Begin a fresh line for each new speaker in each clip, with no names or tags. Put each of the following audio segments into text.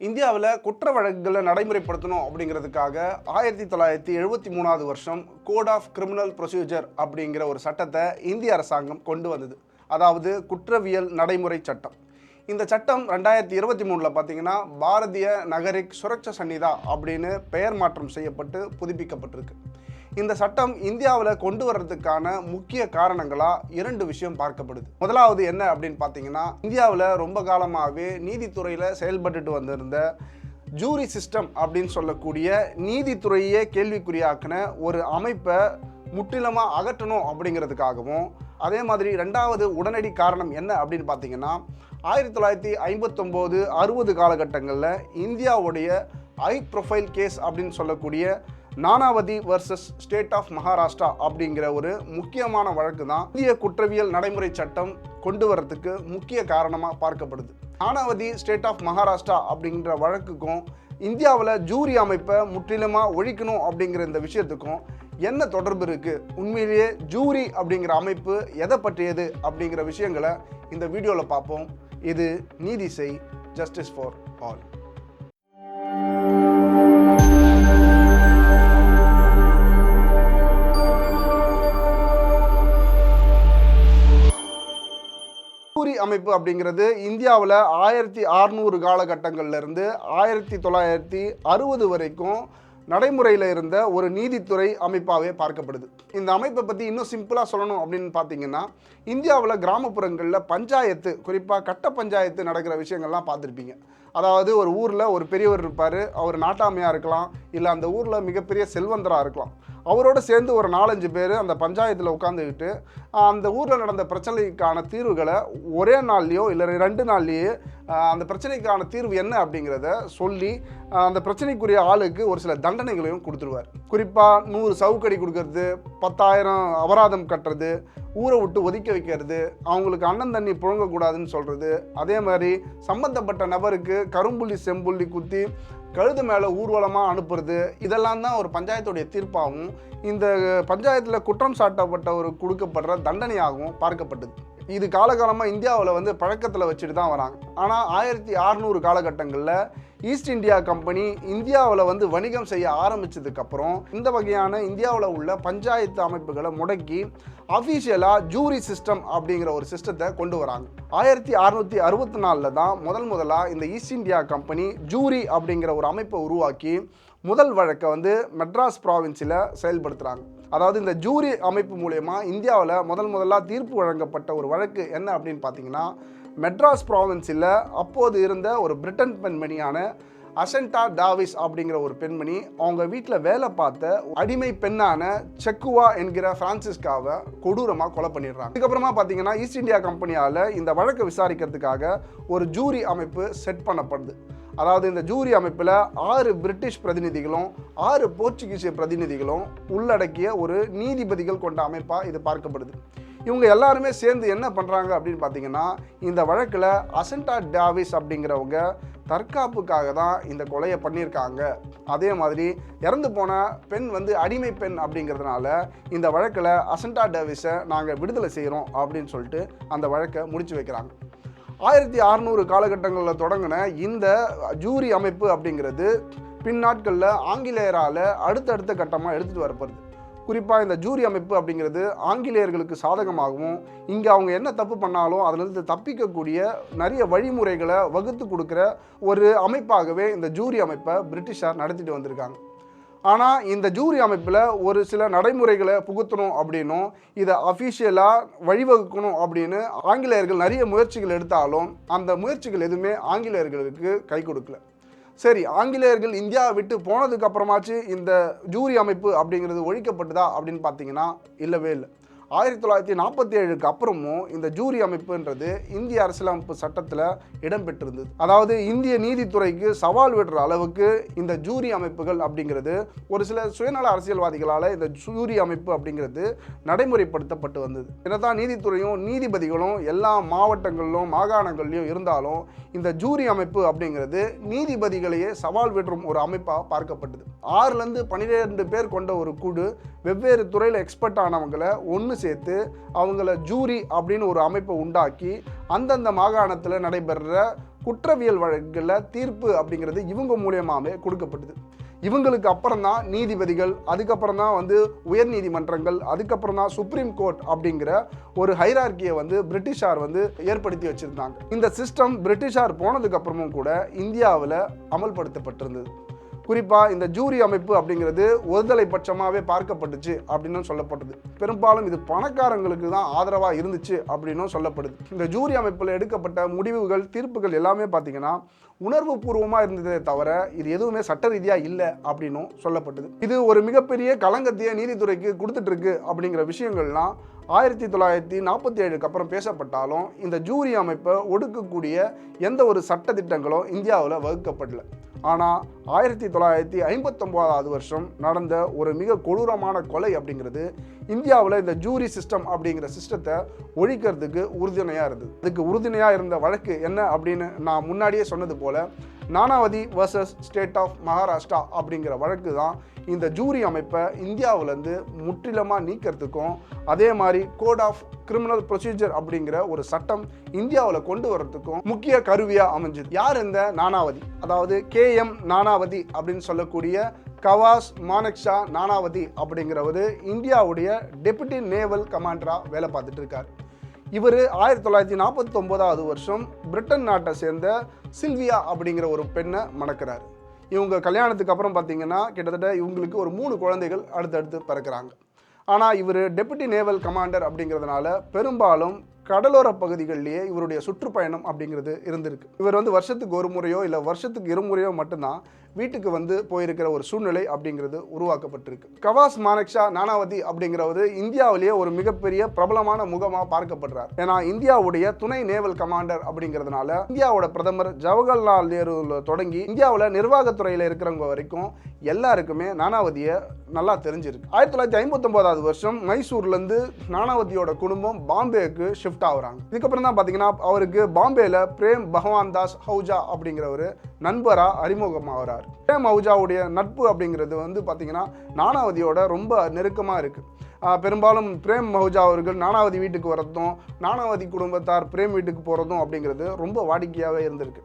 இந்தியாவில் குற்ற வழக்குகளை நடைமுறைப்படுத்தணும் அப்படிங்கிறதுக்காக ஆயிரத்தி தொள்ளாயிரத்தி எழுபத்தி மூணாவது வருஷம் கோட் ஆஃப் கிரிமினல் ப்ரொசீஜர் அப்படிங்கிற ஒரு சட்டத்தை இந்திய அரசாங்கம் கொண்டு வந்தது. அதாவது குற்றவியல் நடைமுறை சட்டம். இந்த சட்டம் ரெண்டாயிரத்தி இருபத்தி மூணில் பார்த்தீங்கன்னா பாரதிய நகரிக் சுரட்ச சன்னிதா அப்படின்னு பெயர் மாற்றம் செய்யப்பட்டு புதுப்பிக்கப்பட்டிருக்கு. இந்த சட்டம் இந்தியாவில் கொண்டு வர்றதுக்கான முக்கிய காரணங்களாக இரண்டு விஷயம் பார்க்கப்படுது. முதலாவது என்ன அப்படின்னு பார்த்தீங்கன்னா இந்தியாவில் ரொம்ப காலமாகவே நீதித்துறையில் செயல்பட்டுட்டு வந்திருந்த ஜூரி சிஸ்டம் அப்படின்னு சொல்லக்கூடிய நீதித்துறையே கேள்விக்குறியாக்கின ஒரு அமைப்பை முற்றிலுமாக அகற்றணும் அப்படிங்கிறதுக்காகவும் அதே மாதிரி ரெண்டாவது உடனடி காரணம் என்ன அப்படின்னு பார்த்தீங்கன்னா ஆயிரத்தி தொள்ளாயிரத்தி ஐம்பத்தொம்போது அறுபது காலகட்டங்களில் இந்தியாவுடைய ஹை ப்ரொஃபைல் கேஸ் அப்படின்னு சொல்லக்கூடிய Nanavati versus state of Maharashtra அப்படிங்கிற ஒரு முக்கியமான வழக்கு தான் இந்திய குற்றவியல் நடைமுறை சட்டம் கொண்டு வர்றதுக்கு முக்கிய காரணமாக பார்க்கப்படுது. நானாவதி ஸ்டேட் ஆஃப் மகாராஷ்டிரா அப்படிங்கிற வழக்குக்கும் இந்தியாவில் ஜூரி அமைப்பை முற்றிலுமாக ஒழிக்கணும் அப்படிங்கிற இந்த விஷயத்துக்கும் என்ன தொடர்பு இருக்குது உண்மையிலேயே ஜூரி அப்படிங்கிற அமைப்பு எதை பற்றியது அப்படிங்கிற விஷயங்களை இந்த வீடியோவில் பார்ப்போம். இது நீதி செய் ஜஸ்டிஸ் ஃபார் ஆல் அமைப்பு அப்படிங்கிறது இந்தியாவில் ஆயிரத்தி அறுநூறு காலகட்டங்கள்லேருந்து ஆயிரத்தி தொள்ளாயிரத்தி அறுபது வரைக்கும் நடைமுறையில் இருந்த ஒரு நீதித்துறை அமைப்பாகவே பார்க்கப்படுது. இந்த அமைப்பை பற்றி இன்னும் சிம்பிளாக சொல்லணும் அப்படின்னு பார்த்தீங்கன்னா இந்தியாவில் கிராமப்புறங்களில் பஞ்சாயத்து குறிப்பாக கட்ட பஞ்சாயத்து நடக்கிற விஷயங்கள்லாம் பார்த்துருப்பீங்க. அதாவது ஒரு ஊரில் ஒரு பெரியவர் இருப்பார் அவர் நாட்டாமையாக இருக்கலாம் இல்லை அந்த ஊரில் மிகப்பெரிய செல்வந்தராக இருக்கலாம். அவரோட சேர்ந்து ஒரு நாலஞ்சு பேர் அந்த பஞ்சாயத்தில் உட்காந்துக்கிட்டு அந்த ஊரில் நடந்த பிரச்சனைக்கான தீர்வுகளை ஒரே நாள்லேயோ இல்லை ரெண்டு நாள்லேயே அந்த பிரச்சனைக்கான தீர்வு என்ன அப்படிங்கிறத சொல்லி அந்த பிரச்சனைக்குரிய ஆளுக்கு ஒரு சில தண்டனைகளையும் கொடுத்துருவார். குறிப்பாக நூறு சவுக்கடி கொடுக்கறது பத்தாயிரம் அபராதம் கட்டுறது ஊரை விட்டு ஒதுக்கி வைக்கிறது அவங்களுக்கு அண்ணன் தண்ணி புழங்கக்கூடாதுன்னு சொல்கிறது அதே மாதிரி சம்பந்தப்பட்ட நபருக்கு கரும்புள்ளி செம்புள்ளி குத்தி கழுது மேலே ஊர்வலமாக அனுப்புறது இதெல்லாம் தான் ஒரு பஞ்சாயத்துடைய தீர்ப்பாகவும் இந்த பஞ்சாயத்தில் குற்றம் சாட்டப்பட்டவர் கொடுக்கப்படுற தண்டனையாகவும் பார்க்கப்பட்டது. இது காலகாலமாக இந்தியாவில் வந்து பழக்கத்தில் வச்சுட்டு தான் வராங்க. ஆனால் ஆயிரத்தி அறநூறு காலகட்டங்களில் ஈஸ்ட் இந்தியா கம்பெனி இந்தியாவில் வந்து வணிகம் செய்ய ஆரம்பிச்சதுக்கப்புறம் இந்த வகையான இந்தியாவில் உள்ள பஞ்சாயத்து அமைப்புகளை முடக்கி அஃபீஷியலாக ஜூரி சிஸ்டம் அப்படிங்கிற ஒரு சிஸ்டத்தை கொண்டு வராங்க. ஆயிரத்தி அறுநூற்றி அறுபத்தி நாலில் தான் முதல் முதலாக இந்த ஈஸ்ட் இந்தியா கம்பெனி ஜூரி அப்படிங்கிற ஒரு அமைப்பை உருவாக்கி முதல் வழக்கை வந்து மெட்ராஸ் ப்ராவின்ஸில் செயல்படுத்துகிறாங்க அதாவது இந்த ஜூரி அமைப்பு மூலயமா இந்தியாவில் முதல் முதலாக தீர்ப்பு வழங்கப்பட்ட ஒரு வழக்கு என்ன அப்படின்னு பார்த்தீங்கன்னா மெட்ராஸ் ப்ராவின்ஸில் அப்போது இருந்த ஒரு பிரிட்டன் பெண்மணியான அசென்டா டாவிஸ் அப்படிங்கிற ஒரு பெண்மணி அவங்க வீட்டில் வேலை பார்த்த அடிமை பெண்ணான செக்குவா என்கிற பிரான்சிஸ்காவை கொடூரமாக கொலை பண்ணிடுறாங்க. அதுக்கப்புறமா பார்த்தீங்கன்னா ஈஸ்ட் இந்தியா கம்பெனியால் இந்த வழக்கை விசாரிக்கிறதுக்காக ஒரு ஜூரி அமைப்பு செட் பண்ணப்படுது. அதாவது இந்த ஜூரி அமைப்பில் ஆறு பிரிட்டிஷ் பிரதிநிதிகளும் ஆறு போர்ச்சுகீசிய பிரதிநிதிகளும் உள்ளடக்கிய ஒரு நீதிபதிகள் கொண்ட அமைப்பாக இது பார்க்கப்படுது. இவங்க எல்லாருமே சேர்ந்து என்ன பண்ணுறாங்க அப்படின்னு பார்த்தீங்கன்னா இந்த வழக்கில் அசன்டா டாவிஸ் அப்படிங்கிறவங்க தற்காப்புக்காக தான் இந்த கொலையை பண்ணியிருக்காங்க. அதே மாதிரி இறந்து போன பெண் வந்து அடிமை பெண் அப்படிங்கிறதுனால இந்த வழக்கில் அசென்டா டேவிஸை நாங்கள் விடுதலை செய்கிறோம் அப்படின்னு சொல்லிட்டு அந்த வழக்கை முடிச்சு வைக்கிறாங்க. ஆயிரத்தி அறநூறு காலகட்டங்களில் தொடங்கின இந்த ஜூரி அமைப்பு அப்படிங்கிறது பின்னாட்களில் ஆங்கிலேயரால் அடுத்தடுத்த கட்டமாக எடுத்துகிட்டு வரப்படுது குறிப்பாக இந்த ஜூரி அமைப்பு அப்படிங்கிறது ஆங்கிலேயர்களுக்கு சாதகமாகவும் இங்கே அவங்க என்ன தப்பு பண்ணாலும் அதிலிருந்து தப்பிக்கக்கூடிய நிறைய வழிமுறைகளை வகுத்து கொடுக்குற ஒரு அமைப்பாகவே இந்த ஜூரி அமைப்பை பிரிட்டிஷார் நடத்திட்டு வந்திருக்காங்க. ஆனால் இந்த ஜூரி அமைப்பில் ஒரு சில நடைமுறைகளை புகுத்தணும் அப்படின்னும் இதை அஃபிஷியலாக வழிவகுக்கணும் அப்படின்னு ஆங்கிலேயர்கள் நிறைய முயற்சிகள் எடுத்தாலும் அந்த முயற்சிகள் எதுவுமே ஆங்கிலேயர்களுக்கு கை கொடுக்கல. சரி ஆங்கிலேயர்கள் இந்தியாவை விட்டு போனதுக்கு அப்புறமாச்சு இந்த ஜூரி அமைப்பு அப்படிங்கிறது ஒழிக்கப்பட்டதா அப்படின்னு பார்த்தீங்கன்னா இல்லவே இல்லை. ஆயிரத்தி தொள்ளாயிரத்தி நாற்பத்தி ஏழுக்கு அப்புறமும் இந்த ஜூரி அமைப்புன்றது இந்திய அரசியலமைப்பு சட்டத்தில் இடம்பெற்றிருந்தது. அதாவது இந்திய நீதித்துறைக்கு சவால் விடுற அளவுக்கு இந்த ஜூரி அமைப்புகள் அப்படிங்கிறது ஒரு சில சுயநல அரசியல்வாதிகளால் இந்த ஜூரி அமைப்பு அப்படிங்கிறது நடைமுறைப்படுத்தப்பட்டு வந்தது. என்னதான் நீதித்துறையும் நீதிபதிகளும் எல்லா மாவட்டங்களிலும் மாகாணங்கள்லையும் இருந்தாலும் இந்த ஜூரி அமைப்பு அப்படிங்கிறது நீதிபதிகளையே சவால் விடுறும் ஒரு அமைப்பாக பார்க்கப்பட்டது. ஆறுலேருந்து பன்னிரெண்டு பேர் கொண்ட ஒரு குழு வெவ்வேறு துறையில் எக்ஸ்பர்ட் ஆனவங்களை ஒன்று ஒன்று சேர்த்து அவங்கள ஜூரி அப்படின்னு ஒரு அமைப்பை உண்டாக்கி அந்தந்த மாகாணத்தில் நடைபெறுற குற்றவியல் வழக்கில் தீர்ப்பு அப்படிங்கிறது இவங்க மூலியமாகவே கொடுக்கப்பட்டது. இவங்களுக்கு அப்புறம் தான் நீதிபதிகள் அதுக்கப்புறம் தான் வந்து உயர் நீதிமன்றங்கள் அதுக்கப்புறம் தான் சுப்ரீம் கோர்ட் அப்படிங்கிற ஒரு ஹைரார்கியை வந்து பிரிட்டிஷார் வந்து ஏற்படுத்தி வச்சுருந்தாங்க. இந்த சிஸ்டம் பிரிட்டிஷார் போனதுக்கப்புறமும் கூட இந்தியாவில் அமல்படுத்தப்பட்டிருந்தது. குறிப்பாக இந்த ஜூரி அமைப்பு அப்படிங்கிறது ஒருதலை பட்சமாகவே பார்க்கப்பட்டுச்சு அப்படின்னு சொல்லப்பட்டது. பெரும்பாலும் இது பணக்காரங்களுக்கு தான் ஆதரவாக இருந்துச்சு அப்படின்னும் சொல்லப்படுது. இந்த ஜூரி அமைப்பில் எடுக்கப்பட்ட முடிவுகள் தீர்ப்புகள் எல்லாமே பார்த்தீங்கன்னா உணர்வு பூர்வமாக இருந்ததே தவிர இது எதுவுமே சட்ட ரீதியாக இல்லை அப்படின்னும் சொல்லப்பட்டது. இது ஒரு மிகப்பெரிய களங்கத்தையே நீதித்துறைக்கு கொடுத்துட்ருக்கு அப்படிங்கிற விஷயங்கள்லாம் ஆயிரத்தி தொள்ளாயிரத்தி நாற்பத்தி ஏழுக்கு அப்புறம் பேசப்பட்டாலும் இந்த ஜூரி அமைப்பை ஒடுக்கக்கூடிய எந்த ஒரு சட்ட திட்டங்களும் இந்தியாவில் வகுக்கப்படல. ஆனால் ஆயிரத்தி தொள்ளாயிரத்தி ஐம்பத்தொம்போதாவது வருஷம் நடந்த ஒரு மிக கொடூரமான கொலை அப்படிங்கிறது இந்தியாவில் இந்த ஜூரி சிஸ்டம் அப்படிங்கிற சிஸ்டத்தை ஒழிக்கிறதுக்கு உறுதுணையாக இருந்தது. அதுக்கு உறுதுணையாக இருந்த வழக்கு என்ன அப்படின்னு நான் முன்னாடியே சொன்னது போல் Nanavati versus state of Maharashtra அப்படிங்கிற வழக்கு தான் இந்த ஜூரி அமைப்பை இந்தியாவிலேருந்து முற்றிலுமாக நீக்கிறதுக்கும் அதே மாதிரி கோட் ஆஃப் கிரிமினல் ப்ரொசீஜர் அப்படிங்கிற ஒரு சட்டம் இந்தியாவில் கொண்டு வர்றதுக்கும் முக்கிய கருவியாக அமைஞ்சது. யார் இந்த நானாவதி? அதாவது கே எம் நானாவதி அப்படின்னு சொல்லக்கூடிய கவாஸ் மானக்ஷா நானாவதி அப்படிங்கிறவர் இந்தியாவுடைய டெபுட்டி நேவல் கமாண்டராக வேலை பார்த்துட்டு இருக்கார். இவர் ஆயிரத்தி தொள்ளாயிரத்தி நாற்பத்தி ஒன்பதாவது வருஷம் பிரிட்டன் நாட்டை சேர்ந்த சில்வியா அப்படிங்கிற ஒரு பெண்ணை மணக்கிறார். இவங்க கல்யாணத்துக்கு அப்புறம் பார்த்தீங்கன்னா கிட்டத்தட்ட இவங்களுக்கு ஒரு மூணு குழந்தைகள் அடுத்தடுத்து பிறக்கிறாங்க. ஆனால் இவர் டெபுட்டி நேவல் கமாண்டர் அப்படிங்கிறதுனால பெரும்பாலும் கடலோர பகுதிகளிலேயே இவருடைய சுற்றுப்பயணம் அப்படிங்கிறது இருந்திருக்கு. இவர் வந்து வருஷத்துக்கு ஒரு முறையோ இல்லை வருஷத்துக்கு இருமுறையோ மட்டும்தான் வீட்டுக்கு வந்து போயிருக்கிற ஒரு சூழ்நிலை அப்படிங்கிறது உருவாக்கப்பட்டிருக்கு. கவாஸ் மானக்ஷா நானாவதி அப்படிங்கிறவர் இந்தியாவிலேயே ஒரு மிகப்பெரிய பிரபலமான முகமாக பார்க்கப்படுறார். ஏன்னா இந்தியாவுடைய துணை நேவல் கமாண்டர் அப்படிங்கிறதுனால இந்தியாவோட பிரதமர் ஜவஹர்லால் நேருல தொடங்கி இந்தியாவில் நிர்வாகத்துறையில் இருக்கிறவங்க வரைக்கும் எல்லாருக்குமே நானாவதியை நல்லா தெரிஞ்சிருக்கு. ஆயிரத்தி தொள்ளாயிரத்தி ஐம்பத்தொம்போதாவது வருஷம் மைசூர்லேருந்து நானாவதியோட குடும்பம் பாம்பேக்கு ஷிஃப்ட் ஆகுறாங்க. இதுக்கப்புறம் தான் பார்த்தீங்கன்னா அவருக்கு பாம்பேயில் பிரேம் பகவான் தாஸ் ஹவுஜா அப்படிங்கிறவர் நண்பராக அறிமுகமாகிறார். பிரேம் அவுஜாவுடைய நட்பு அப்படிங்கிறது வந்து பார்த்திங்கன்னா நானாவதியோட ரொம்ப நெருக்கமாக இருக்குது பெரும்பாலும் பிரேம் மஹூஜா அவர்கள் நானாவதி வீட்டுக்கு வரதும் நானாவதி குடும்பத்தார் பிரேம் வீட்டுக்கு போகிறதும் அப்படிங்கிறது ரொம்ப வாடிக்கையாகவே இருந்திருக்கு.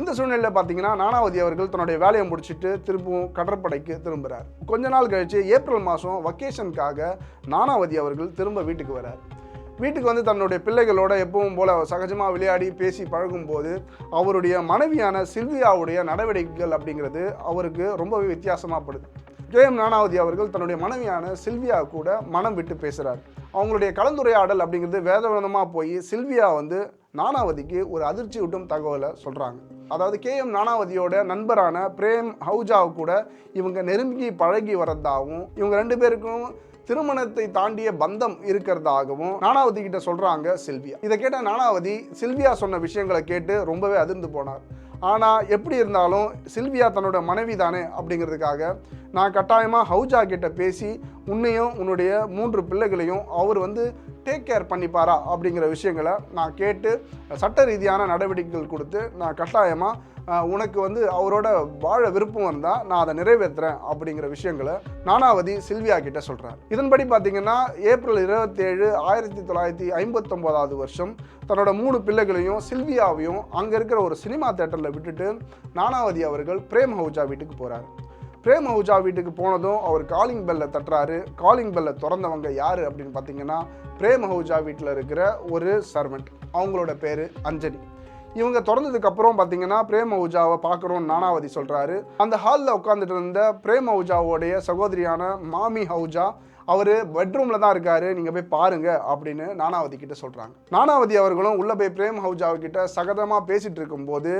இந்த சூழ்நிலையில் பார்த்தீங்கன்னா நானாவதி அவர்கள் தன்னுடைய வேலையை முடிச்சுட்டு திரும்பவும் கடற்படைக்கு திரும்புகிறார் கொஞ்ச நாள் கழிச்சு ஏப்ரல் மாதம் வக்கேஷனுக்காக நானாவதி அவர்கள் திரும்ப வீட்டுக்கு வரார். வீட்டுக்கு வந்து தன்னுடைய பிள்ளைகளோட எப்பவும் போல சகஜமாக விளையாடி பேசி பழகும்போது அவருடைய மனைவியான சில்வியாவுடைய நடவடிக்கைகள் அப்படிங்கிறது அவருக்கு ரொம்பவே வித்தியாசமாகப்படுது கே எம் நானாவதி அவர்கள் தன்னுடைய மனைவியான சில்வியா கூட மனம் விட்டு பேசுகிறார் அவங்களுடைய கலந்துரையாடல் அப்படிங்கிறது வேதவிதமாக போய் சில்வியா வந்து நானாவதிக்கு ஒரு அதிர்ச்சி விட்டும் தகவலை சொல்கிறாங்க அதாவது கே எம் நானாவதியோட நண்பரான பிரேம் ஹவுஜாவு கூட இவங்க நெருங்கி பழகி வரதாகவும் இவங்க ரெண்டு பேருக்கும் திருமணத்தை தாண்டிய பந்தம் இருக்கிறதாகவும் நானாவதி கிட்ட சொல்றாங்க சில்வியா. இதை கேட்ட நானாவதி சில்வியா சொன்ன விஷயங்களை கேட்டு ரொம்பவே அதிர்ந்து போனார். ஆனால் எப்படி இருந்தாலும் சில்வியா தன்னோட மனைவி தானே அப்படிங்கிறதுக்காக நான் கட்டாயமாக ஹவுஜா கிட்ட பேசி உன்னையும் உன்னுடைய மூன்று பிள்ளைகளையும் அவர் வந்து டேக் கேர் பண்ணிப்பாரா அப்படிங்கிற விஷயங்களை நான் கேட்டு சட்ட ரீதியான நடவடிக்கைகள் கொடுத்து நான் கட்டாயமாக உனக்கு வந்து அவரோட வாழ விருப்பம் இருந்தால் நான் அதை நிறைவேற்றுறேன் அப்படிங்கிற விஷயங்களை நானாவதி சில்வியா கிட்ட சொல்கிறார் இதன்படி பார்த்தீங்கன்னா ஏப்ரல் இருபத்தேழு ஆயிரத்தி தொள்ளாயிரத்தி ஐம்பத்தொம்போதாவது வருஷம் தன்னோட மூணு பிள்ளைகளையும் சில்வியாவையும் அங்கே இருக்கிற ஒரு சினிமா தேட்டரில் விட்டுட்டு நானாவதி அவர்கள் பிரேம் ஹவுஜா வீட்டுக்கு போகிறார் பிரேம் அஹூஜா வீட்டுக்கு போனதும் அவர் காலிங் பெல்லை தட்டுறாரு. காலிங் பெல்லை திறந்தவங்க யார் அப்படின்னு பார்த்தீங்கன்னா பிரேம் ஹவுஜா வீட்டில் இருக்கிற ஒரு சர்வெண்ட் அவங்களோட பேர் அஞ்சலி. இவங்க திறந்ததுக்கு அப்புறம் பார்த்தீங்கன்னா பிரேம ஊஜாவை பார்க்குறோம் நானாவதி சொல்கிறாரு அந்த ஹாலில் உட்காந்துட்டு இருந்த பிரேம் ஊஜாவோடைய சகோதரியான மாமி ஹவுஜா அவர் பெட்ரூமில் தான் இருக்காரு நீங்கள் போய் பாருங்க அப்படின்னு நானாவதி கிட்ட சொல்கிறாங்க நானாவதி அவர்களும் உள்ளே போய் பிரேம் ஹவுஜாவை கிட்ட சகஜமாக பேசிகிட்டு இருக்கும்போது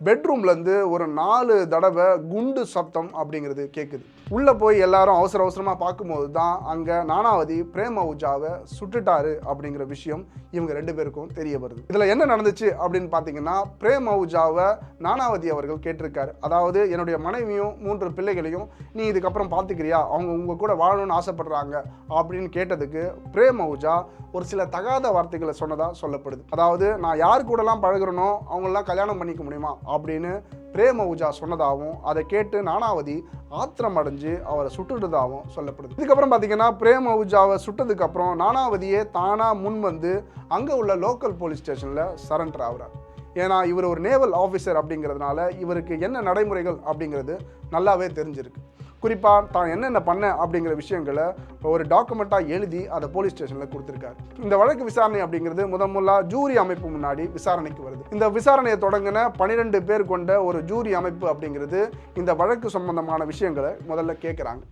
பெட்ரூம்லேருந்து ஒரு நாலு தடவை குண்டு சப்தம் அப்படிங்கிறது கேட்குது உள்ளே போய் எல்லாரும் அவசர அவசரமாக பார்க்கும்போது தான் அங்கே நானாவதி பிரேம் அவுஜாவை சுட்டுட்டாரு அப்படிங்கிற விஷயம் இவங்க ரெண்டு பேருக்கும் தெரிய வருது. இதில் என்ன நடந்துச்சு அப்படின்னு பார்த்தீங்கன்னா பிரேம அவுஜாவை நானாவதி அவர்கள் கேட்டிருக்காரு. அதாவது என்னுடைய மனைவியும் மூன்று பிள்ளைகளையும் நீ இதுக்கப்புறம் பார்த்துக்கிறியா? அவங்க உங்கள் கூட வாழணும்னு ஆசைப்படுறாங்க. அப்படின்னு கேட்டதுக்கு பிரேம அவுஜா ஒரு சில தகாத வார்த்தைகளை சொன்னதாக சொல்லப்படுது. அதாவது நான் யார் கூடலாம் பழகுறனோ அவங்களெலாம் கல்யாணம் பண்ணிக்க முடியுமா? அப்படின்னு பிரேம உஜா சொன்னதாகவும் அதை கேட்டு நானாவதி ஆத்திரம் அடைஞ்சு அவரை சுட்டுட்டதாகவும் சொல்லப்படுது. இதுக்கப்புறம் பார்த்தீங்கன்னா பிரேம உஜாவை சுட்டதுக்கப்புறம் நானாவதியே தானாக முன் வந்து அங்கே உள்ள லோக்கல் போலீஸ் ஸ்டேஷனில் சரண்டர் ஆகிறார். ஏன்னா இவர் ஒரு நேவல் ஆஃபீஸர் அப்படிங்கிறதுனால இவருக்கு என்ன நடைமுறைகள் அப்படிங்கிறது நல்லாவே தெரிஞ்சிருக்கு. குறிப்பாக தான் என்னென்ன பண்ண அப்படிங்கிற விஷயங்களை ஒரு டாக்குமெண்ட்டாக எழுதி அதை போலீஸ் ஸ்டேஷனில் கொடுத்துருக்காரு. இந்த வழக்கு விசாரணை அப்படிங்கிறது முதன்முதலா ஜூரி அமைப்பு முன்னாடி விசாரணைக்கு வருது. இந்த விசாரணையை தொடங்கின பன்னிரெண்டு பேர் கொண்ட ஒரு ஜூரி அமைப்பு அப்படிங்கிறது இந்த வழக்கு சம்பந்தமான விஷயங்களை முதல்ல கேட்குறாங்க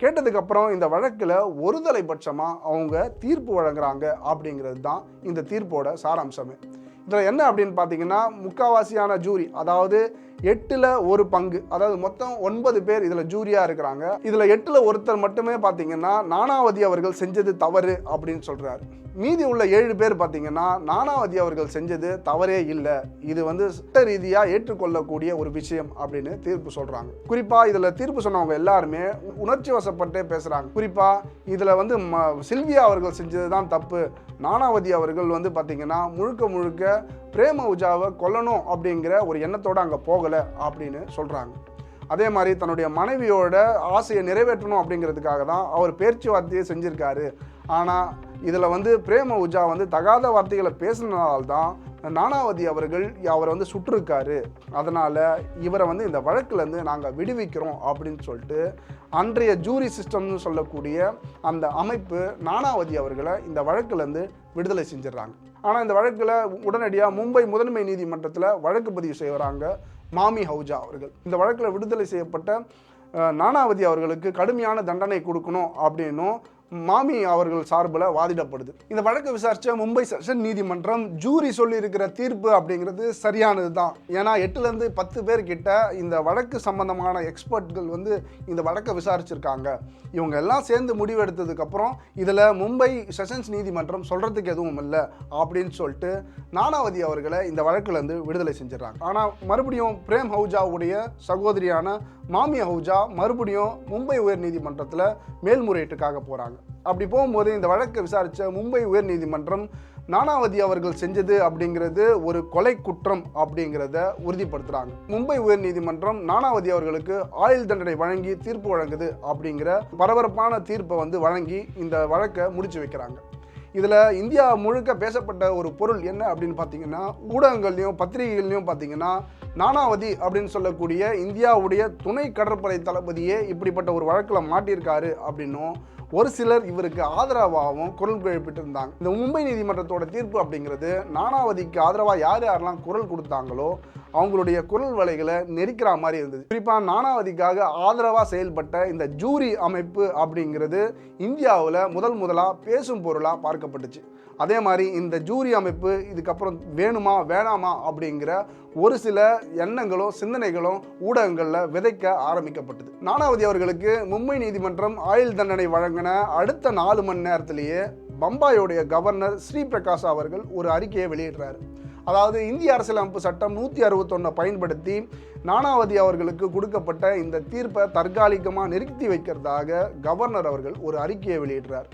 கேட்டதுக்கப்புறம் இந்த வழக்கில் ஒருதலை பட்சமாக அவங்க தீர்ப்பு வழங்குறாங்க அப்படிங்கிறது தான் இந்த தீர்ப்போட சாராம்சமே. இதில் என்ன அப்படின்னு பார்த்தீங்கன்னா முக்காவாசியான ஜூரி அதாவது எட்டில் ஒரு பங்கு. அதாவது மொத்தம் ஒன்பது பேர் இதில் ஜூரியாக இருக்கிறாங்க. இதில் எட்டில் ஒருத்தர் மட்டுமே பார்த்தீங்கன்னா நானாவதி அவர்கள் செஞ்சது தவறு அப்படின்னு சொல்கிறாரு மீதி உள்ள ஏழு பேர் பார்த்தீங்கன்னா நானாவதி அவர்கள் செஞ்சது தவறே இல்லை. இது வந்து சட்ட ரீதியாக ஏற்றுக்கொள்ளக்கூடிய ஒரு விஷயம் அப்படின்னு தீர்ப்பு சொல்கிறாங்க குறிப்பாக இதில் தீர்ப்பு சொன்னவங்க எல்லாருமே உணர்ச்சி வசப்பட்டே பேசுகிறாங்க குறிப்பாக இதில் வந்து ம சில்வியா அவர்கள் செஞ்சது தான் தப்பு. நானாவதி அவர்கள் வந்து பார்த்தீங்கன்னா முழுக்க முழுக்க பிரேம உஜாவை கொல்லணும் அப்படிங்கிற ஒரு எண்ணத்தோடு அங்கே போகலை அப்படின்னு சொல்கிறாங்க அதே மாதிரி தன்னுடைய மனைவியோட ஆசையை நிறைவேற்றணும் அப்படிங்கிறதுக்காக தான் அவர் பேச்சுவார்த்தையை செஞ்சுருக்காரு. ஆனால் இதில் வந்து பிரேம உஜா வந்து தகாத வார்த்தைகளை பேசினதால்தான் நானாவதி அவர்கள் அவரை வந்து சுட்டிருக்காரு. அதனால் இவரை வந்து இந்த வழக்கிலேருந்து நாங்கள் விடுவிக்கிறோம் அப்படின்னு சொல்லிட்டு அன்றைய ஜூரி சிஸ்டம்னு சொல்லக்கூடிய அந்த அமைப்பு நானாவதி அவர்களை இந்த வழக்கிலேருந்து விடுதலை செஞ்சிடறாங்க. ஆனால் இந்த வழக்கில் உடனடியாக மும்பை முதன்மை நீதிமன்றத்தில் வழக்கு பதிவு செய்கிறாங்க மாமி ஹவுஜா அவர்கள். இந்த வழக்கில் விடுதலை செய்யப்பட்ட நானாவதி அவர்களுக்கு கடுமையான தண்டனை கொடுக்கணும் அப்படின்னும் மாமி அவர்கள் சார்பில் வாதிடப்படுது. இந்த வழக்கை விசாரித்த மும்பை செஷன் நீதிமன்றம் ஜூரி சொல்லியிருக்கிற தீர்ப்பு அப்படிங்கிறது சரியானது தான் ஏன்னா எட்டுலேருந்து பத்து பேர் கிட்ட இந்த வழக்கு சம்பந்தமான எக்ஸ்பர்ட்கள் வந்து இந்த வழக்கை விசாரிச்சிருக்காங்க. இவங்க எல்லாம் சேர்ந்து முடிவெடுத்ததுக்கப்புறம் இதில் மும்பை செஷன்ஸ் நீதிமன்றம் சொல்கிறதுக்கு எதுவும் இல்லை அப்படின்னு சொல்லிட்டு நானாவதி அவர்களை இந்த வழக்குலேருந்து விடுதலை செஞ்சிடறாங்க. ஆனால் மறுபடியும் பிரேம் ஹவுஜாவுடைய சகோதரியான மாமியா ஹவுஜா மறுபடியும் மும்பை உயர்நீதிமன்றத்தில் மேல்முறையீட்டுக்காக போகிறாங்க அப்படி போகும்போது இந்த வழக்கை விசாரித்த மும்பை உயர்நீதிமன்றம் நானாவதி அவர்கள் செஞ்சது அப்படிங்கிறது ஒரு கொலை குற்றம் அப்படிங்கிறத உறுதிப்படுத்துகிறாங்க மும்பை உயர்நீதிமன்றம் நானாவதி அவர்களுக்கு ஆயுள் தண்டனை வழங்கி தீர்ப்பு வழங்குது அப்படிங்கிற பரபரப்பான தீர்ப்பை வந்து வழங்கி இந்த வழக்கை முடிச்சு வைக்கிறாங்க. இதில் இந்தியா முழுக்க பேசப்பட்ட ஒரு பொருள் என்ன அப்படின்னு பார்த்தீங்கன்னா ஊடகங்கள்லையும் பத்திரிகைகள்லையும் பார்த்தீங்கன்னா நானாவதி அப்படின்னு சொல்லக்கூடிய இந்தியாவுடைய துணை கடற்படை தளபதியே இப்படிப்பட்ட ஒரு வழக்கில் மாட்டியிருக்காரு அப்படின்னும் ஒரு சிலர் இவருக்கு ஆதரவாகவும் குரல் எழுப்பிட்டு இருந்தாங்க இந்த மும்பை நீதிமன்றத்தோட தீர்ப்பு அப்படிங்கிறது நானாவதிக்கு ஆதரவாக யார் யாரெல்லாம் குரல் கொடுத்தாங்களோ அவங்களுடைய குரல் வலைகளை நெரிக்கிற மாதிரி இருந்தது. குறிப்பாக நானாவதிக்காக ஆதரவாக செயல்பட்ட இந்த ஜூரி அமைப்பு அப்படிங்கிறது இந்தியாவில் முதல் முதலாக பேசும் பொருளாக பார்க்கப்பட்டுச்சு. அதே மாதிரி இந்த ஜூரி அமைப்பு இதுக்கப்புறம் வேணுமா வேணாமா அப்படிங்கிற ஒரு சில எண்ணங்களும் சிந்தனைகளும் ஊடகங்களில் விதைக்க ஆரம்பிக்கப்பட்டது. நானாவதி அவர்களுக்கு மும்பை நீதிமன்றம் ஆயுள் தண்டனை வழங்கின அடுத்த நாலு மணி நேரத்திலேயே பம்பாயோடைய கவர்னர் ஸ்ரீ பிரகாஷ் அவர்கள் ஒரு அறிக்கையை வெளியிடுறாரு. அதாவது இந்திய அரசியலமைப்பு சட்டம் நூற்றி அறுபத்தொன்னை பயன்படுத்தி நானாவதி அவர்களுக்கு கொடுக்கப்பட்ட இந்த தீர்ப்பை தற்காலிகமாக நிறுத்தி வைக்கிறதாக கவர்னர் அவர்கள் ஒரு அறிக்கையை வெளியிடுறார்.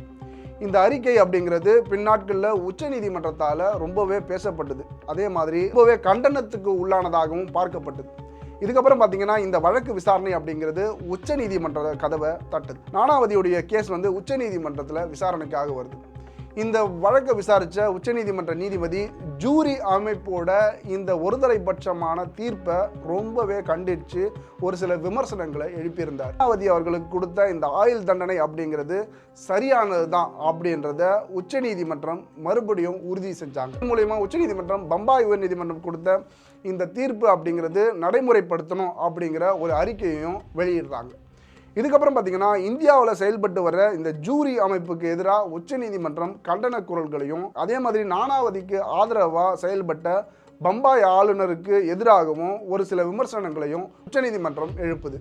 இந்த அறிக்கை அப்படிங்கிறது பின்னாட்களில் உச்சநீதிமன்றத்தால் ரொம்பவே பேசப்பட்டது. அதே மாதிரி ரொம்பவே கண்டனத்துக்கு உள்ளானதாகவும் பார்க்கப்பட்டது. இதுக்கப்புறம் பார்த்தீங்கன்னா இந்த வழக்கு விசாரணை அப்படிங்கிறது உச்சநீதிமன்ற கதவை தட்டுது. நானாவதியுடைய கேஸ் வந்து உச்சநீதிமன்றத்தில் விசாரணைக்காக வருது. இந்த வழக்கை விசாரித்த உச்சநீதிமன்ற நீதிபதி ஜூரி அமைப்போட இந்த ஒருதலைபட்சமான தீர்ப்பை ரொம்பவே கண்டித்து ஒரு சில விமர்சனங்களை எழுப்பியிருந்தார். அவதி அவர்களுக்கு கொடுத்த இந்த ஆயுள் தண்டனை அப்படிங்கிறது சரியானது தான் அப்படின்றத உச்சநீதிமன்றம் மறுபடியும் உறுதி செஞ்சாங்க. இதன் மூலயமா உச்சநீதிமன்றம் பம்பாய் உயர்நீதிமன்றம் கொடுத்த இந்த தீர்ப்பு அப்படிங்கிறது நடைமுறைப்படுத்தணும் அப்படிங்கிற ஒரு அறிக்கையையும் வெளியிடுறாங்க. இதுக்கப்புறம் பார்த்தீங்கன்னா இந்தியாவில் செயல்பட்டு வர இந்த ஜூரி அமைப்புக்கு எதிராக உச்சநீதிமன்றம் கண்டன குரல்களையும் அதே மாதிரி நானாவதிக்கு ஆதரவாக செயல்பட்ட பம்பாய் ஆளுநருக்கு எதிராகவும் ஒரு சில விமர்சனங்களையும் உச்சநீதிமன்றம் எழுப்புது.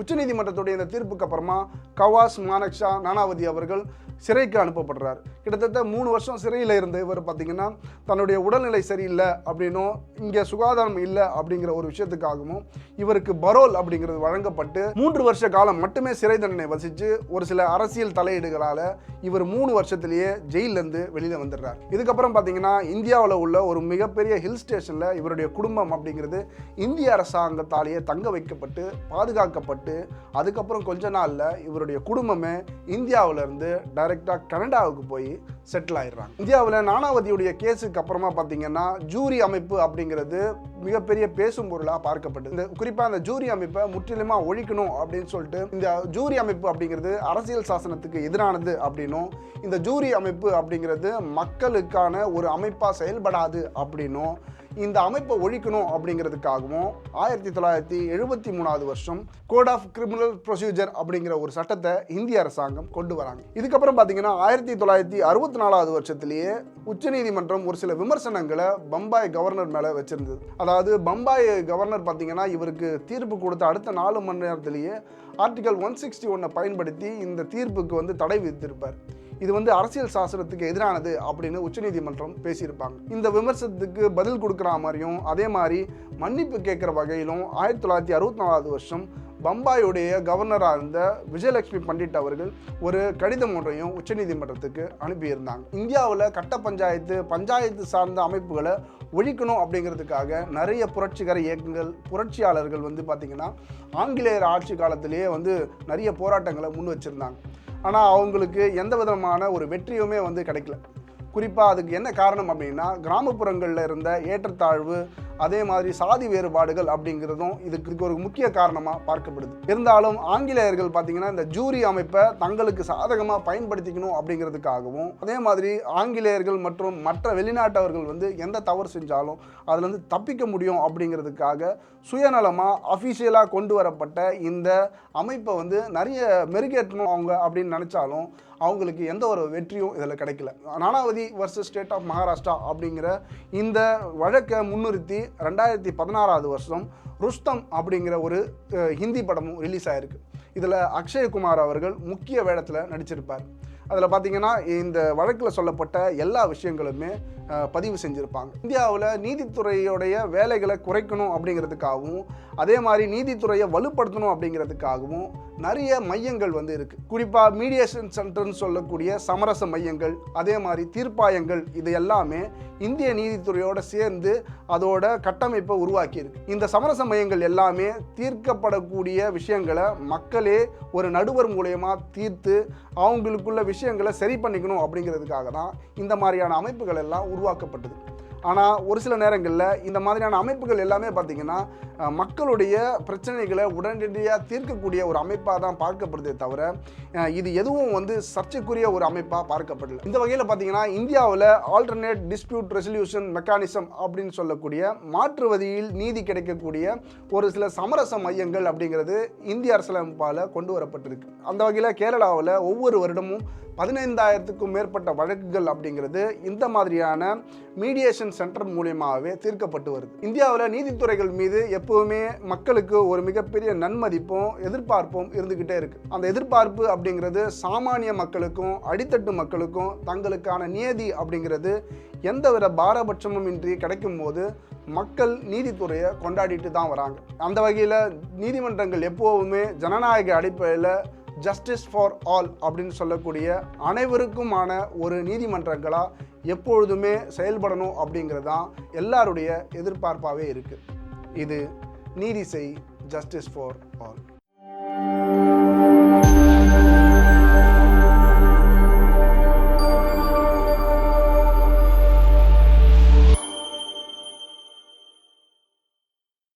உச்சநீதிமன்றத்துடைய இந்த தீர்ப்புக்கு அப்புறமா கவாஸ் மானக்ஷா நானாவதி அவர்கள் சிறைக்கு அனுப்பப்படுறார். கிட்டத்தட்ட மூணு வருஷம் சிறையில் இருந்த இவர் பார்த்தீங்கன்னா தன்னுடைய உடல்நிலை சரியில்லை அப்படின்னும் இங்கே சுகாதாரம் இல்லை அப்படிங்கிற ஒரு விஷயத்துக்காகவும் இவருக்கு பரோல் அப்படிங்கிறது வழங்கப்பட்டு மூன்று வருஷ காலம் மட்டுமே சிறை தண்டனை வசித்து ஒரு சில அரசியல் தலையீடுகளால் இவர் மூணு வருஷத்திலேயே ஜெயிலேருந்து வெளியில் வந்துடுறார். இதுக்கப்புறம் பார்த்தீங்கன்னா இந்தியாவில் உள்ள ஒரு மிகப்பெரிய ஹில் ஸ்டேஷனில் இவருடைய குடும்பம் அப்படிங்கிறது இந்திய அரசாங்கத்தாலேயே தங்க வைக்கப்பட்டு பாதுகாக்கப்பட்டு பட்டு அதுக்கப்புறம் கொஞ்ச நாளில் இவருடைய குடும்பமே இந்தியாவிலேருந்து டைரெக்டாக கனடாவுக்கு போய் செட்டில் ஆயிடுறாங்க. இந்தியாவில் நானாவதியுடைய கேஸுக்கு அப்புறமா பார்த்தீங்கன்னா ஜூரி அமைப்பு அப்படிங்கிறது மிகப்பெரிய பேசும் பொருளாக பார்க்கப்பட்டது. இந்த குறிப்பாக அந்த ஜூரி அமைப்பை முற்றிலுமாக ஒழிக்கணும் அப்படின்னு சொல்லிட்டு இந்த ஜூரி அமைப்பு அப்படிங்கிறது அரசியல் சாசனத்துக்கு எதிரானது அப்படின்னும் இந்த ஜூரி அமைப்பு அப்படிங்கிறது மக்களுக்கான ஒரு அமைப்பாக செயல்படாது அப்படின்னும் இந்த அமைப்பை ஒழிக்கணும் அப்படிங்கிறதுக்காகவும் ஆயிரத்தி தொள்ளாயிரத்தி எழுபத்தி மூணாவது வருஷம் கோட் ஆஃப் கிரிமினல் ப்ரொசீஜர் அப்படிங்கிற ஒரு சட்டத்தை இந்திய அரசாங்கம் கொண்டு வராங்க. இதுக்கப்புறம் பார்த்தீங்கன்னா ஆயிரத்தி தொள்ளாயிரத்தி அறுபத்தி நாலாவது வருஷத்திலேயே உச்சநீதிமன்றம் ஒரு சில விமர்சனங்களை பம்பாய் கவர்னர் மேலே வச்சிருந்தது. அதாவது பம்பாய் கவர்னர் பார்த்தீங்கன்னா இவருக்கு தீர்ப்பு கொடுத்த அடுத்த நாலு மணி நேரத்திலேயே ஆர்டிகல் ஒன் சிக்ஸ்டி ஒன்னை பயன்படுத்தி இந்த தீர்ப்புக்கு வந்து தடை விதித்திருப்பார். இது வந்து அரசியல் சாசனத்துக்கு எதிரானது அப்படின்னு உச்சநீதிமன்றம் பேசியிருப்பாங்க. இந்த விமர்சனத்துக்கு பதில் கொடுக்குற மாதிரியும் அதே மாதிரி மன்னிப்பு கேட்குற வகையிலும் ஆயிரத்தி தொள்ளாயிரத்தி அறுபத்தி நாலாவது வருஷம் பம்பாயுடைய கவர்னராக இருந்த விஜயலட்சுமி பண்டிட் அவர்கள் ஒரு கடிதம் ஒன்றையும் உச்சநீதிமன்றத்துக்கு அனுப்பியிருந்தாங்க. இந்தியாவில் கட்ட பஞ்சாயத்து பஞ்சாயத்து சார்ந்த அமைப்புகளை ஒழிக்கணும் அப்படிங்கிறதுக்காக நிறைய புரட்சிகர இயக்கங்கள் புரட்சியாளர்கள் வந்து பார்த்திங்கன்னா ஆங்கிலேயர் ஆட்சி காலத்திலேயே வந்து நிறைய போராட்டங்களை முன் வச்சுருந்தாங்க. ஆனால் அவங்களுக்கு எந்த விதமான ஒரு வெற்றியுமே வந்து கிடைக்கல. குறிப்பாக அதுக்கு என்ன காரணம் அப்படின்னா கிராமப்புறங்களில் இருந்த ஏற்றத்தாழ்வு அதே மாதிரி சாதி வேறுபாடுகள் அப்படிங்கிறதும் இதுக்கு ஒரு முக்கிய காரணமாக பார்க்கப்படுது. இருந்தாலும் ஆங்கிலேயர்கள் பார்த்தீங்கன்னா இந்த ஜூரி அமைப்பை தங்களுக்கு சாதகமாக பயன்படுத்திக்கணும் அப்படிங்கிறதுக்காகவும் அதே மாதிரி ஆங்கிலேயர்கள் மற்றும் மற்ற வெளிநாட்டவர்கள் வந்து எந்த தவறு செஞ்சாலும் அதுலேருந்து தப்பிக்க முடியும் அப்படிங்கிறதுக்காக சுயநலமாக அஃபிஷியலாக கொண்டு வரப்பட்ட இந்த அமைப்பை வந்து நிறைய மெருகேற்றணும் அவங்க அப்படின்னு நினச்சாலும் அவங்களுக்கு எந்த ஒரு வெற்றியும் இதில் கிடைக்கல. Nanavati versus state of Maharashtra அப்படிங்கிற இந்த வழக்கை முன்னிறுத்தி ரெண்டாயிரத்தி பதினாறாவது வருஷம் ருஸ்தம் அப்படிங்கிற ஒரு ஹிந்தி படமும் ரிலீஸ் ஆயிருக்கு. இதில் அக்ஷயகுமார் அவர்கள் முக்கிய வேடத்தில் நடிச்சிருப்பார். அதில் பார்த்தீங்கன்னா இந்த வழக்கில் சொல்லப்பட்ட எல்லா விஷயங்களுமே பதிவு செஞ்சுருப்பாங்க. இந்தியாவில் நீதித்துறையுடைய வேலைகளை குறைக்கணும் அப்படிங்கிறதுக்காகவும் அதே மாதிரி நீதித்துறையை வலுப்படுத்தணும் அப்படிங்கிறதுக்காகவும் நிறைய மையங்கள் வந்து இருக்குது குறிப்பாக மீடியேஷன் சென்டர்னு சொல்லக்கூடிய சமரச மையங்கள் அதே மாதிரி தீர்ப்பாயங்கள் இது எல்லாமே இந்திய நீதித்துறையோடு சேர்ந்து அதோட கட்டமைப்பை உருவாக்கியிருக்கு இந்த சமரச மையங்கள் எல்லாமே தீர்க்கப்படக்கூடிய விஷயங்களை மக்களே ஒரு நடுவர் மூலயமா தீர்த்து அவங்களுக்குள்ள விஷயங்களை சரி பண்ணிக்கணும் அப்படிங்கிறதுக்காக தான் இந்த மாதிரியான அமைப்புகள் எல்லாம் உருவாக்கப்பட்டது. ஆனால் ஒரு சில நேரங்களில் இந்த மாதிரியான அமைப்புகள் எல்லாமே பார்த்திங்கன்னா மக்களுடைய பிரச்சனைகளை உடனடியாக தீர்க்கக்கூடிய ஒரு அமைப்பாக தான் பார்க்கப்படுதே தவிர இது எதுவும் வந்து சர்ச்சைக்குரிய ஒரு அமைப்பாக பார்க்கப்படல. இந்த வகையில் பார்த்திங்கன்னா இந்தியாவில் ஆல்டர்னேட் டிஸ்பியூட் ரெசல்யூஷன் மெக்கானிசம் அப்படின்னு சொல்லக்கூடிய மாற்று வழியில் நீதி கிடைக்கக்கூடிய ஒரு சில சமரச மையங்கள் அப்படிங்கிறது இந்திய அரசியலமைப்பால் கொண்டு வரப்பட்டிருக்கு. அந்த வகையில் கேரளாவில் ஒவ்வொரு வருடமும் பதினைந்தாயிரத்துக்கும் மேற்பட்ட வழக்குகள் அப்படிங்கிறது இந்த மாதிரியான மீடியேஷன் சென்டர் மூலியமாகவே தீர்க்கப்பட்டு வருது. இந்தியாவில் நீதித்துறைகள் மீது எப்போவுமே மக்களுக்கு ஒரு மிகப்பெரிய நன்மதிப்பும் எதிர்பார்ப்பும் இருந்துக்கிட்டே இருக்கு. அந்த எதிர்பார்ப்பு அப்படிங்கிறது சாமானிய மக்களுக்கும் அடித்தட்டு மக்களுக்கும் தங்களுக்கான நியதி அப்படிங்கிறது எந்தவித பாரபட்சமும் இன்றி கிடைக்கும் போது மக்கள் நீதித்துறையை கொண்டாடிட்டு தான் வராங்க. அந்த வகையில் நீதிமன்றங்கள் எப்போவுமே ஜனநாயக அடிப்படையில் ஜஸ்டிஸ் ஃபார் ஆல் அப்படின்னு சொல்லக்கூடிய அனைவருக்குமான ஒரு நீதிமன்றங்களாக எப்பொழுதுமே செயல்படணும் அப்படிங்கிறது தான் எல்லாருடைய எதிர்பார்ப்பாகவே இருக்குது இது நீதி செய் ஜஸ்டிஸ் ஃபார் ஆல்